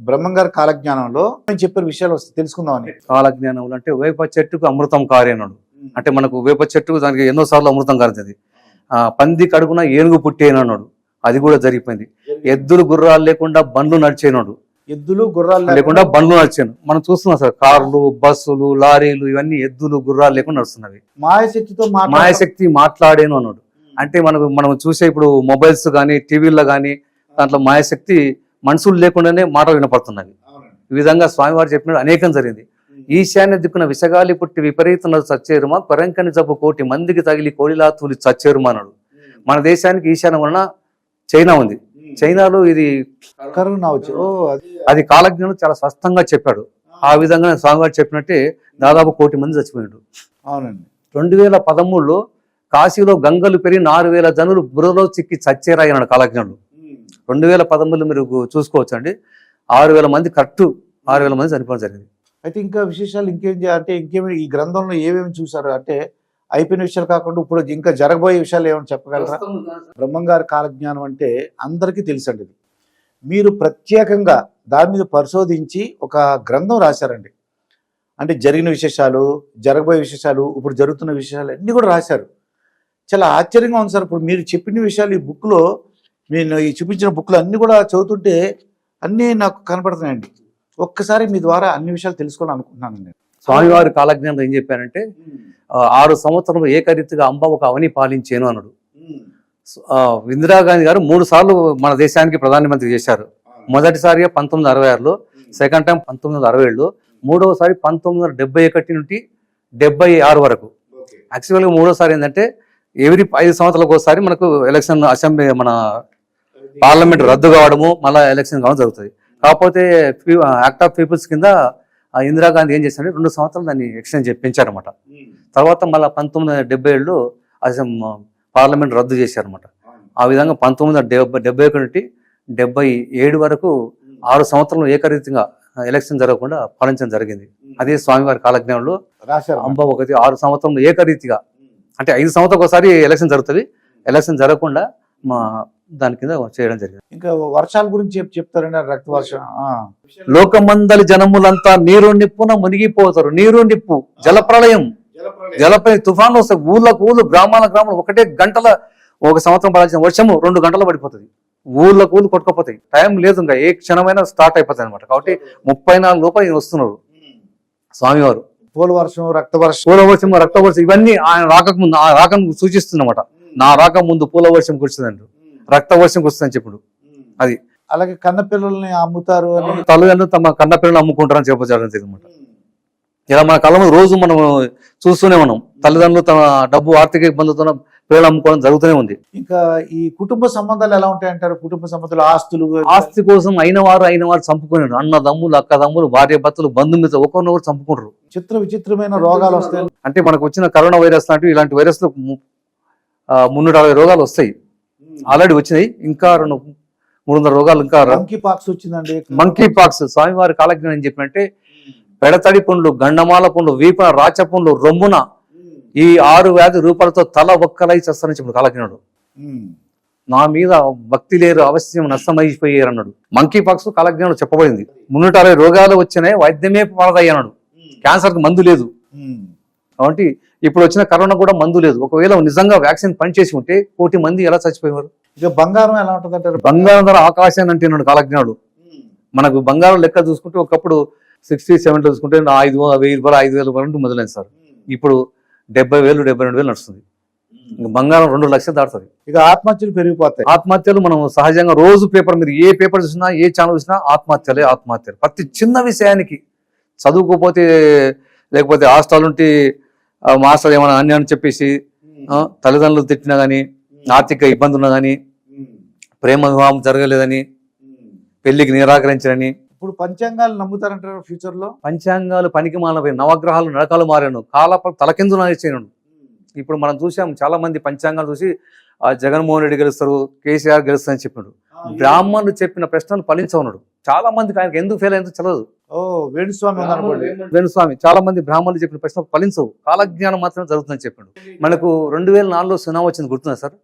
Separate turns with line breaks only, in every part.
బ్రహ్మం గారి కాలజ్ఞానంలో నేను చెప్పిన విషయాలు తెలుసుకుందామని.
కాలజ్ఞానంలో అంటే వేప చెట్టుకు అమృతం కారేనాడు. అంటే మనకు వేప చెట్టుకు దానికి ఎన్నో సార్లు అమృతం కారుతుంది. ఆ పంది కడుగున ఏనుగు పుట్టేనన్నాడు. అది కూడా జరిగిపోయింది. ఎద్దులు గుర్రాలు లేకుండా బండ్లు నడిచేనాడు.
ఎద్దులు గుర్రాలు
లేకుండా బండ్లు నడిచాను. మనం చూస్తున్నాం సార్ కార్లు బస్సులు లారీలు ఇవన్నీ ఎద్దులు గుర్రాలు లేకుండా నడుస్తున్నవి.
మాయశక్తితో
మాయశక్తి మాట్లాడేను అన్నాడు. అంటే మనకు మనం చూసే ఇప్పుడు మొబైల్స్ కానీ టీవీల్లో కానీ దాంట్లో మాయశక్తి మనుషులు లేకుండానే మాటలు వినపడుతున్నవి ఈ విధంగా స్వామివారు చెప్పినట్టు అనేకం జరిగింది. ఈశాన్య దిక్కున విషగాలి పుట్టి విపరీతం చచ్చేరుమా కొరంకని జబ్బు కోటి మందికి తగిలి కోడిలా తూలి చచ్చేరుమా అన్నాడు. మన దేశానికి ఈశాన్యం వలన చైనా ఉంది. చైనాలో ఇది
కరోనా అది
కాలజ్ఞానం చాలా స్పష్టంగా చెప్పాడు. ఆ. విధంగా స్వామివారు చెప్పినట్టే దాదాపు కోటి మంది చచ్చిపోయాడు
అవునండి.
రెండు వేల పదమూడులో కాశీలో గంగలు పెరిగి నాలుగు వేల జనులు బురలో చిక్కి చచ్చేరాయి అన్నాడు కాలజ్ఞానుడు రెండు వేల పదమూడులో మీరు చూసుకోవచ్చు అండి ఆరు వేల మంది కరెక్ట్ ఆరు వేల మంది చనిపోవడం జరిగింది.
అయితే ఇంకా విశేషాలు ఇంకేం చేయాలి అంటే ఇంకేమి ఈ గ్రంథంలో ఏమేమి చూసారు అంటే అయిపోయిన విషయాలు కాకుండా ఇప్పుడు ఇంకా జరగబోయే విషయాలు ఏమైనా చెప్పగలరా? బ్రహ్మం గారి కాలజ్ఞానం అంటే అందరికీ తెలుసండి ఇది. మీరు ప్రత్యేకంగా దాని మీద పరిశోధించి ఒక గ్రంథం రాశారండి. అంటే జరిగిన విశేషాలు జరగబోయే విశేషాలు ఇప్పుడు జరుగుతున్న విశేషాలు అన్నీ కూడా రాశారు. చాలా ఆశ్చర్యంగా ఉంది సార్. ఇప్పుడు మీరు చెప్పిన విషయాలు ఈ బుక్లో నేను ఈ చూపించిన బుక్లు అన్నీ కూడా చదువుతుంటే అన్నీ నాకు కనపడుతున్నాయండి. ఒక్కసారి మీ ద్వారా అన్ని విషయాలు తెలుసుకోవాలని అనుకుంటున్నాను నేను.
స్వామివారి కాలజ్ఞానం ఏం చెప్పారంటే ఆరు సంవత్సరం ఏకరీతిగా అంబ ఒక అవని పాలించేను అన్నాడు. ఇందిరాగాంధీ గారు మూడు సార్లు మన దేశానికి ప్రధానమంత్రి చేశారు. మొదటిసారిగా పంతొమ్మిది అరవై ఆరులో సెకండ్ టైం పంతొమ్మిది వందల అరవై ఏడులో మూడవసారి పంతొమ్మిది వందల డెబ్బై ఒకటి నుండి డెబ్బై ఆరు వరకు. యాక్చువల్గా మూడోసారి ఏంటంటే ఎవ్రీ ఐదు సంవత్సరాలకు ఒకసారి మనకు ఎలక్షన్ అసెంబ్లీ మన పార్లమెంట్ రద్దు కావడము మళ్ళీ ఎలక్షన్ కావడం జరుగుతుంది. కాకపోతే యాక్ట్ ఆఫ్ పీపుల్స్ కింద ఇందిరాగాంధీ ఏం చేశారంటే రెండు సంవత్సరాలు దాన్ని ఎక్స్టెండ్ చేసి పెంచారన్నమాట తర్వాత మళ్ళీ పంతొమ్మిది వందల డెబ్బై అసెం పార్లమెంట్ రద్దు చేశారన్నమాట. ఆ విధంగా పంతొమ్మిది వందల డెబ్బై డెబ్బై ఒకటి నుండి డెబ్బై ఏడు వరకు ఆరు సంవత్సరాలు ఏకరీతిగా ఎలక్షన్ జరగకుండా పాలించడం జరిగింది. అదే స్వామివారి కాలజ్ఞానంలో
రాశారు.
అంబ ఒకటి ఆరు సంవత్సరంలో ఏకరీతిగా అంటే ఐదు సంవత్సరాలకు ఒకసారి ఎలక్షన్ జరుగుతుంది. ఎలక్షన్ జరగకుండా మా దాని కింద చేయడం జరిగింది.
ఇంకా వర్షాల గురించి చెప్పి చెప్తారండి రక్త వర్షం ఆ.
లోకమందలి జనములంతా నీరు నిప్పున మునిగిపోతారు. నీరు నిప్పు జలప్రళయం జలప్రళయం తుఫాన్లు వస్తాయి ఊళ్ళకు ఊళ్ళు గ్రామాల గ్రామాలు ఒకటే గంటల ఒక సంవత్సరం పడాల్సిన వర్షము రెండు గంటలు పడిపోతుంది. ఊళ్ళకు ఊళ్ళు కొట్టుకుపోతాయి. టైం లేదు ఇంకా ఏ క్షణమైనా స్టార్ట్ అయిపోతాయి అనమాట కాబట్టి ముప్పై నాలుగు లోపల ఈయన వస్తున్నారు. స్వామివారు.
పూల వర్షం రక్త వర్షం.
పూలవర్షం రక్తవర్షం ఇవన్నీ ఆయన రాకకు ముందు ఆ రాకను సూచిస్తున్నమాట. నా రాక ముందు పూలవర్షం కురుస్తుందంట రక్తవర్షం కురుస్తుందని చెప్పుడు. అది.
అలాగే కన్న పిల్లల్ని అమ్ముతారు అని
తల్లిదండ్రులు తమ కన్న పిల్లలు అమ్ముకుంటారని చెప్పడం అనమాట ఇలా మన కళ్ళ రోజు మనం చూస్తూనే ఉన్నాం. తల్లిదండ్రులు తమ డబ్బు ఆర్థిక ఇబ్బందులతో పిల్లలు అమ్ముకోవడం జరుగుతూనే ఉంది.
ఇంకా ఈ కుటుంబ సంబంధాలు ఎలా ఉంటాయి అంటారు? కుటుంబ సంబంధాలు ఆస్తులు?
ఆస్తి కోసం అయిన వారు అయిన వారు చంపుకున్నారు అన్న దమ్ములు అక్క దమ్ములు భార్య భర్తలు బంధుమిత్రులు ఒకరినొకరు చంపుకుంటారు.
చిత్ర విచిత్రమైన రోగాలు వస్తాయి.
అంటే మనకు వచ్చిన కరోనా వైరస్ లాంటివి ఇలాంటి వైరస్లు మున్నూట అరవై రోగాలు వస్తాయి. ఆల్రెడీ వచ్చినాయి. ఇంకా రెండు మూడు వందల రోగాలు ఇంకా
మంకీ పాక్స్ వచ్చిందండి.
మంకీ పాక్స్ స్వామివారి కాలజ్ఞానం ఏం చెప్పినట్టే పెడతడి పుండ్లు గండమాల పుండ్లు వీపున రాచ పుండ్లు రొమ్మున ఈ ఆరు వ్యాధి రూపాలతో తల ఒక్కలై చేస్తానని చెప్పాడు కాలజ్ఞానుడు.
ఉమ్.
నా మీద భక్తి లేరు అవశ్యం నష్టమైపోయారు అన్నాడు మంకీ పాక్స్ కాలజ్ఞానుడు చెప్పబడింది. మున్నూట అరవై రోగాలు వచ్చినాయి వైద్యమే పాలదయ్య అన్నాడు క్యాన్సర్కి మందు లేదు. కాబట్టి ఇప్పుడు వచ్చిన కరోనా కూడా మందు లేదు. ఒకవేళ నిజంగా వ్యాక్సిన్ పనిచేసి ఉంటే కోటి మంది ఎలా చచ్చిపోయేవారు?
ఇక బంగారం ఎలా ఉంటుంది అంటారు
బంగారం ధర ఆకాశాన్ని అంటున్నాడు కాలజ్ఞానుడు. మనకు బంగారం లెక్క చూసుకుంటే ఒకప్పుడు సిక్స్టీ సెవెంటీ చూసుకుంటే ఐదు వెయ్యి రూపాయలు ఐదు వేల రూపాయలు మొదలైంది సార్. ఇప్పుడు డెబ్బై వేలు డెబ్బై రెండు వేలు నడుస్తుంది. ఇంక బంగారం రెండు లక్షలు దాటుతుంది.
ఇక ఆత్మహత్యలు పెరిగిపోతాయి.
ఆత్మహత్యలు మనం సహజంగా రోజు పేపర్ మీరు ఏ పేపర్ చూసినా ఏ ఛానల్ చూసినా ఆత్మహత్యలే ఆత్మహత్యలు. ప్రతి చిన్న విషయానికి చదువుకోపోతే లేకపోతే హాస్టల్ ఉంటే మాస్టర్ ఏమైనా అన్ని అని చెప్పేసి తల్లిదండ్రులు తిట్టినా కానీ ఆర్థిక ఇబ్బంది ఉన్నా కానీ ప్రేమ వివాహం జరగలేదని పెళ్ళికి నిరాకరించరని.
ఇప్పుడు పంచాంగాలు నమ్ముతారంటారు ఫ్యూచర్లో?
పంచాంగాలు పనికి మాలపోయి నవగ్రహాలు నడకలు మారాను. కాల తలకిందు నాయచేయను ఇప్పుడు మనం చూసాం చాలా మంది పంచాంగాలు చూసి ఆ జగన్మోహన్ రెడ్డి గెలుస్తారు కేసీఆర్ గెలుస్తారని చెప్పాడు బ్రాహ్మణులు చెప్పిన ప్రశ్నలు ఫలించవున్నాడు చాలా మందికి ఆయనకు ఎందుకు ఫెయిల్ అయిందో తెలియదు
ఓ వేణుస్వామి ఉందనుకోండి.
వేణుస్వామి. చాలా మంది బ్రాహ్మణులు చెప్పిన ప్రశ్నలు ఫలించవు. కాలజ్ఞానం మాత్రమే జరుగుతుందని చెప్పాడు. మనకు రెండు వేల నాలుగులో సునామీ వచ్చింది గుర్తుందా సార్?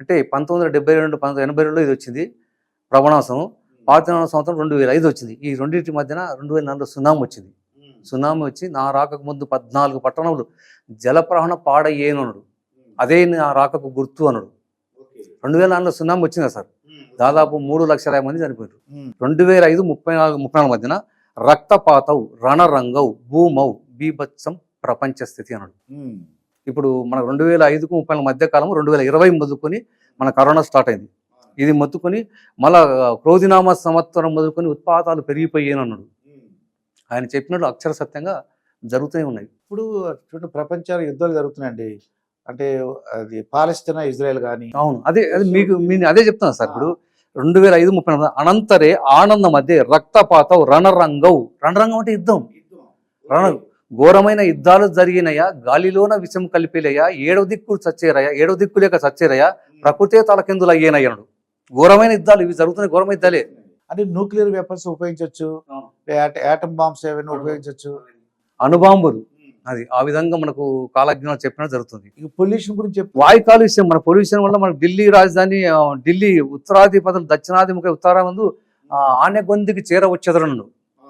అంటే పంతొమ్మిది వందల డెబ్బై రెండు పంతొమ్మిది ఎనభై రెండులో ఇది వచ్చింది. ప్రవణాసం పాత సంవత్సరం రెండు వేల ఐదు వచ్చింది. ఈ రెండింటి మధ్యన రెండు వేల నాలుగులో సునామీ వచ్చింది. సునామీ వచ్చి నా రాకకు ముందు పద్నాలుగు పట్టణములు. జలప్రహణ పాడయ్యేను అన్నాడు. అదే నా రాకకు గుర్తు అన్నాడు. రెండు వేల నాలుగులో సునామీ వచ్చిందా సార్? దాదాపు మూడు లక్షల మంది చనిపోయారు. రెండు వేల ఐదు ముప్పై నాలుగు ముప్పై నాలుగు మధ్యన రక్తపాతవు రణరంగవు భూమౌ బీభత్సం ప్రపంచ స్థితి అన్నాడు. ఇప్పుడు మన రెండు వేల ఐదుకు ముప్పై మధ్య కాలం రెండు వేల ఇరవై మొదలుకొని మన కరోనా స్టార్ట్ అయింది. ఇది మొత్తుకొని మళ్ళా క్రోధినామ సంవత్సరం మొదలుకొని ఉత్పాతాలు పెరిగిపోయాను అన్నాడు. ఆయన చెప్పినట్లు అక్షర సత్యంగా జరుగుతూనే ఉన్నాయి.
ఇప్పుడు చూడండి ప్రపంచాలు యుద్ధాలు జరుగుతున్నాయండి. అంటే అది పాలస్తీనా ఇజ్రాయెల్ కానీ
అవును అదే అది మీకు నేను అదే చెప్తాను సార్. ఇప్పుడు రెండు వేల ఐదు ముప్పై నాలుగు అనంతరే ఆనంద మధ్య రక్తపాతం రణరంగవు రణరంగం అంటే యుద్ధం. రణ. ఘోరమైన యుద్ధాలు జరిగినయా? గాలిలోన విషం కలిపిలయ్యా ఏడవ దిక్కు చచ్చేరయ్యా ఏడవ దిక్కు లేక చచ్చేరయ్యా ప్రకృతే తలకిందులు అయ్యేనయ్యాడు ఘోరమైన యుద్ధాలు ఇవి జరుగుతున్న ఘోరమైన యుద్ధాలే.
అంటే న్యూక్లియర్ వెపన్స్ ఉపయోగించవచ్చు యాటమ్ బాంబ్స్ ఏమైనా ఉపయోగించవచ్చు
అణుబాంబులు. అది ఆ విధంగా మనకు కాలజ్ఞానం చెప్పినట్టు జరుగుతుంది.
ఇక పొల్యూషన్ గురించి చెప్పు
వాయు కాలుష్యం మన పొల్యూషన్ వల్ల మన ఢిల్లీ రాజధాని ఢిల్లీ ఉత్తరాధిపతులు దక్షిణాధిముఖ ఉత్తరా ముందు ఆనెగొందికి చేరవచ్చెదరను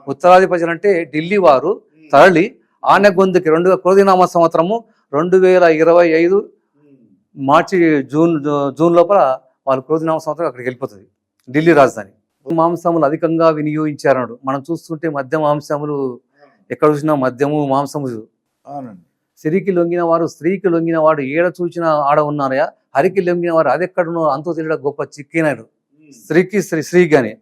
ఉత్తరాధిపతులు అంటే ఢిల్లీ వారు తరలి ఆనెగొందికి రెండు క్రోధినామ సంవత్సరము రెండు వేల ఇరవై ఐదు మార్చి జూన్ జూన్ లోపల వాళ్ళు క్రోధినామ సంవత్సరం అక్కడికి వెళ్ళిపోతుంది ఢిల్లీ రాజధాని. మాంసములు అధికంగా వినియోగించారన్నాడు. మనం చూస్తుంటే మద్య మాంసములు ఎక్కడ చూసినా మద్యము మాంసము
అవునండి.
సిరికి లొంగిన వారు స్త్రీకి లొంగిన వాడు ఏడ చూచిన ఆడ ఉన్నారయా హరికి లొంగిన వారు అదెక్కడునో అంతో తెలియడం గొప్ప చిక్కినాడు స్త్రీకి స్త్రీ స్త్రీకి అని.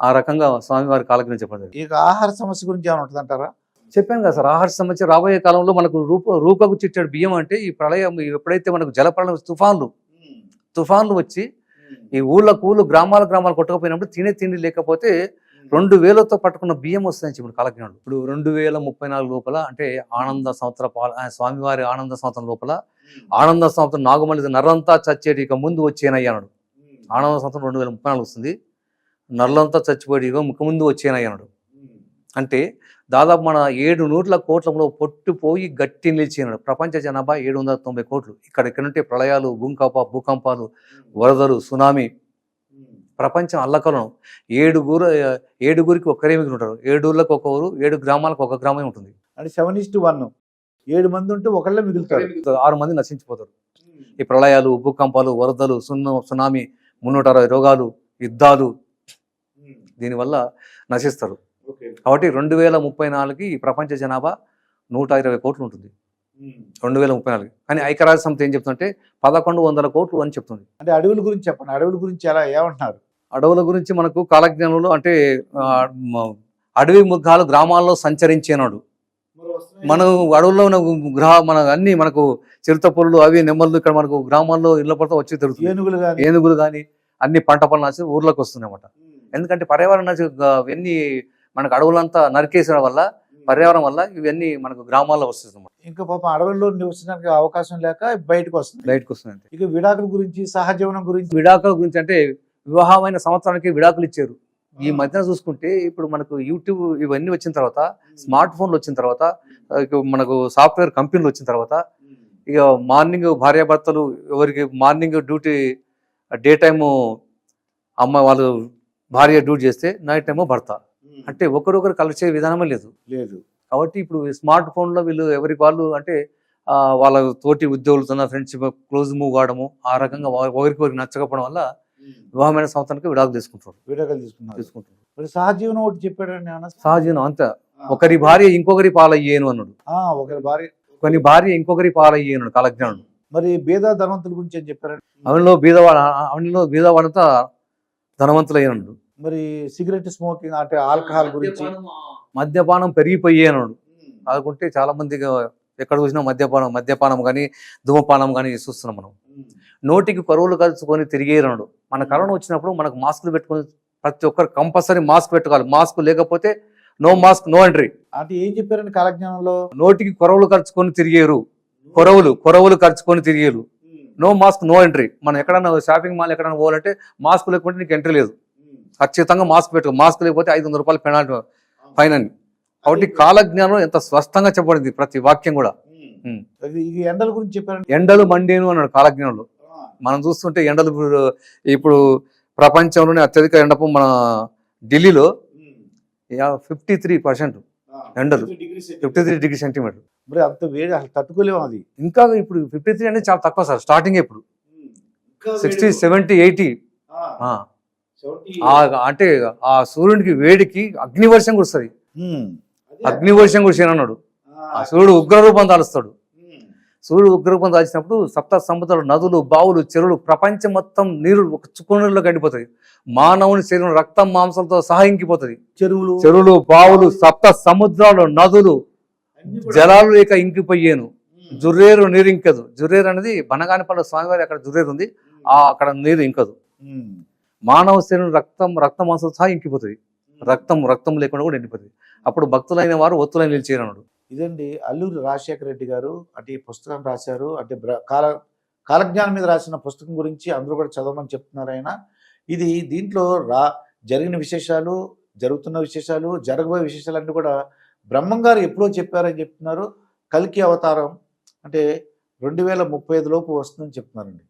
ఆ రకంగా స్వామివారి కాలజ్ఞానం చెప్పడం జరిగింది.
ఇక ఆహార సమస్య గురించి ఏమైనా ఉంటుంది అంటారా
చెప్పాను కదా సార్ ఆహార సమస్య రాబోయే కాలంలో మనకు రూప రూపకు చిట్టాడు బియ్యం అంటే ఈ ప్రళయం ఎప్పుడైతే మనకు జలప్రళయం తుఫాన్లు తుఫాన్లు వచ్చి ఈ ఊళ్ళకు ఊళ్ళు గ్రామాల గ్రామాలు కొట్టకపోయినప్పుడు తినే తిండి లేకపోతే రెండు వేలతో పట్టుకున్న బియ్యం వస్తాయని చెప్పి కాలజ్ఞానుడు ఇప్పుడు రెండు వేల ముప్పై నాలుగు లోపల అంటే ఆనంద సంవత్సర స్వామివారి ఆనంద సంవత్సరం లోపల ఆనంద సంవత్సరం నాగమల్లి నర్రంతా చచ్చేటి ఇక ముందు వచ్చేనయ్యాడు ఆనంద సంవత్సరం రెండు వేల ముప్పై నాలుగు వస్తుంది. నర్లంతా చచ్చిపోయి ఇక ముఖ ముందు వచ్చేనయ్యాడు అంటే దాదాపు మన ఏడు నూట్ల కోట్లలో పొట్టుపోయి గట్టి నిలిచినాడు ప్రపంచ జనాభా ఏడు వందల తొంభై కోట్లు. ఇక్కడ ఇక్కడ నుండి ప్రళయాలు భూకంప భూకంపాలు వరదలు సునామీ ప్రపంచం అల్లకలం ఏడుగురు ఏడుగురికి ఒక్కరే మిగిలి ఉంటారు. ఏడుగురికి ఒక ఊరు ఏడు గ్రామాలకు ఒక గ్రామమే ఉంటుంది.
అంటే సెవెన్ ఇస్ టు వన్ ఏడు మంది ఉంటే ఒకళ్ళే మిగులుతారు.
ఆరు మంది నశించిపోతారు. ఈ ప్రళయాలు భూకంపాలు వరదలు సున్న సునామీ మున్నూట అరవై రోగాలు యుద్ధాలు దీనివల్ల నశిస్తారు. కాబట్టి రెండు వేల ముప్పై నాలుగుకి ఈ ప్రపంచ జనాభా నూట ఇరవై కోట్లు ఉంటుంది. రెండు వేల ముప్పై నాలుగు. కానీ ఐక్యరాజ్య సమితి ఏం చెప్తుందంటే పదకొండు వందల కోట్లు అని చెప్తుంది.
అంటే అడవుల గురించి చెప్పండి. అడవుల గురించి ఎలా ఏమంటున్నారు?
అడవుల గురించి మనకు కాలజ్ఞానంలో అంటే అడవి మృగాలు గ్రామాల్లో సంచరించేనాడు. మనం అడవుల్లో ఉన్న గ్రహ మన అన్ని మనకు చిరుత పులులు అవి నెమ్మలు ఇక్కడ మనకు గ్రామాల్లో ఇళ్ళ పడితే వచ్చి తిరుగుతుంది
ఏనుగులు కానీ
ఏనుగులు కానీ అన్ని పంట పనులు నచ్చి ఊర్లోకి వస్తున్నాయన్నమాట. ఎందుకంటే పర్యావరణ ఇవన్నీ మనకు అడవులంతా నరికేసిన వల్ల పర్యావరణం వల్ల ఇవన్నీ మనకు గ్రామాల్లో వస్తుంది
ఇంకా పాపం అడవుల్లో నివసించడానికి అవకాశం లేక బయటకు వస్తుంది
బయటకు వస్తుంది.
ఇక విడాకుల గురించి సహజీవనం గురించి?
విడాకుల గురించి అంటే వివాహమైన సంవత్సరానికి విడాకులు ఇచ్చారు. ఈ మధ్యన చూసుకుంటే ఇప్పుడు మనకు యూట్యూబ్ ఇవన్నీ వచ్చిన తర్వాత స్మార్ట్ ఫోన్లు వచ్చిన తర్వాత మనకు సాఫ్ట్వేర్ కంపెనీలు వచ్చిన తర్వాత ఇక మార్నింగ్ భార్యాభర్తలు ఎవరికి మార్నింగ్ డ్యూటీ డే టైము అమ్మ వాళ్ళు భార్య డ్యూటీ చేస్తే నైట్ టైము భర్త. అంటే ఒకరొకరు కలిసే విధానమే లేదు.
లేదు.
కాబట్టి ఇప్పుడు స్మార్ట్ ఫోన్లో వీళ్ళు ఎవరికి వాళ్ళు అంటే వాళ్ళ తోటి ఉద్యోగులతో ఫ్రెండ్షిప్ క్లోజ్ మూవ్ కావడము ఆ రకంగా ఒకరికి ఒకరికి నచ్చకపోవడం వల్ల వివాహమైన సంవత్సరానికి విడాకులు తీసుకుంటారు
విడాకులు తీసుకున్నారు
తీసుకుంటారు
మరి సహజీవనం ఒకటి చెప్పాడని ఏమన్నా
సహజీవనం అంతే. ఒకరి భార్య ఇంకొకరి పాలయ్యేను అన్నాడు.
ఆ, ఒకరి భార్య.
కొన్ని భార్య ఇంకొకరి పాలయ్యేను కాలజ్ఞానుడు.
మరి బేద ధనవంతుల గురించి ఏం చెప్పారండి
అవనిలో బీదవాడ అవనిలో బీదవాడంతా ధనవంతులయ్యాడు
మరి సిగరెట్ స్మోకింగ్ అంటే ఆల్కహాల్ గురించి?
మద్యపానం పెరిగిపోయేనాడు అనుకుంటే చాలా మంది ఎక్కడ చూసినా మద్యపానం మద్యపానం కానీ ధూమపానం కానీ చూస్తున్నాం మనం. నోటికి కరువులు కలుసుకొని తిరిగేరన్నాడు మన కరోనా వచ్చినప్పుడు మనకు మాస్కులు పెట్టుకొని ప్రతి ఒక్కరు కంపల్సరీ మాస్క్ పెట్టుకోవాలి. మాస్క్ లేకపోతే నో మాస్క్ నో ఎంట్రీ.
అంటే ఏం చెప్పారండి కాలజ్ఞానంలో?
నోటికి కొరవులు ఖర్చుకొని తిరిగేరు. కొరవులు కొరవులు ఖర్చుకొని తిరిగేరు. No mask no entry. మనం ఎక్కడన్నా షాపింగ్ మాల్ ఎక్కడన్నా పోవాలంటే మాస్క్ లేకుంటే నీకు ఎంట్రీ లేదు. ఖచ్చితంగా మాస్క్ పెట్టుకో. మాస్క్ లేకపోతే ఐదు వందల రూపాయలు పెనాల్టీ ఫైన్ అని కాబట్టి కాలజ్ఞానం ఎంత స్పష్టంగా చెప్పబడింది ప్రతి వాక్యం కూడా.
ఈ ఎండల గురించి చెప్పారండి.
ఎండలు మండేను అన్నాడు కాలజ్ఞానంలో. మనం చూస్తుంటే ఎండలు ఇప్పుడు ప్రపంచంలోనే అత్యధిక ఎండపు మన ఢిల్లీలో ఫిఫ్టీ త్రీ పర్సెంట్ ఎండలు. ఫిఫ్టీ త్రీ డిగ్రీ సెంటీమీటర్
మరి అంత వేడి అసలు తట్టుకోలేము అది.
ఇంకా ఇప్పుడు ఫిఫ్టీ త్రీ అనేది చాలా తక్కువ సార్ స్టార్టింగ్ ఇప్పుడు. సిక్స్టీ సెవెంటీ ఎయిటీ అంటే ఆ సూర్యునికి వేడికి అగ్నివర్షం కురుస్తుంది. అగ్నివర్షం కురిసిన అన్నాడు ఆ. సూర్యుడు ఉగ్రరూపం దాలుస్తాడు సూర్యుడు ఉగ్రరూపం దాల్చినప్పుడు సప్త సముద్రాలు నదులు బావులు చెరువులు ప్రపంచం మొత్తం నీరు ఒక చుక్కునీళ్ళలో గడిపోతుంది మానవుని శరీరం రక్తం మాంసంతో సహా ఇంకిపోతుంది
చెరువులు
చెరువులు బావులు సప్త సముద్రాలు నదులు జలాలు లేక ఇంకిపోయేను. జుర్రేరు నీరు ఇంకదు. జుర్రేరు అనేది బనగానిపల్లి స్వామివారి అక్కడ జుర్రేరు ఉంది. ఆ అక్కడ నీరు ఇంకదు. మానవ శరీరం రక్తం రక్త మాంసం సహా ఇంకిపోతుంది. రక్తం రక్తం లేకుండా కూడా ఎండిపోతుంది. అప్పుడు భక్తులైన వారు ఒత్తులైన నిలిచేయను అన్నాడు
ఇదండి అల్లూరి రాజశేఖర రెడ్డి గారు అంటే ఈ పుస్తకం రాశారు. అంటే కాల కాలజ్ఞానం మీద రాసిన పుస్తకం గురించి అందరూ కూడా చదవమని చెప్తున్నారు ఆయన. ఇది దీంట్లో రా జరిగిన విశేషాలు జరుగుతున్న విశేషాలు జరగబోయే విశేషాలు అన్నీ కూడా బ్రహ్మం గారు ఎప్పుడో చెప్పారని చెప్తున్నారు. కల్కి అవతారం అంటే రెండు వేల ముప్పై ఐదు లోపు వస్తుందని చెప్తున్నారండి.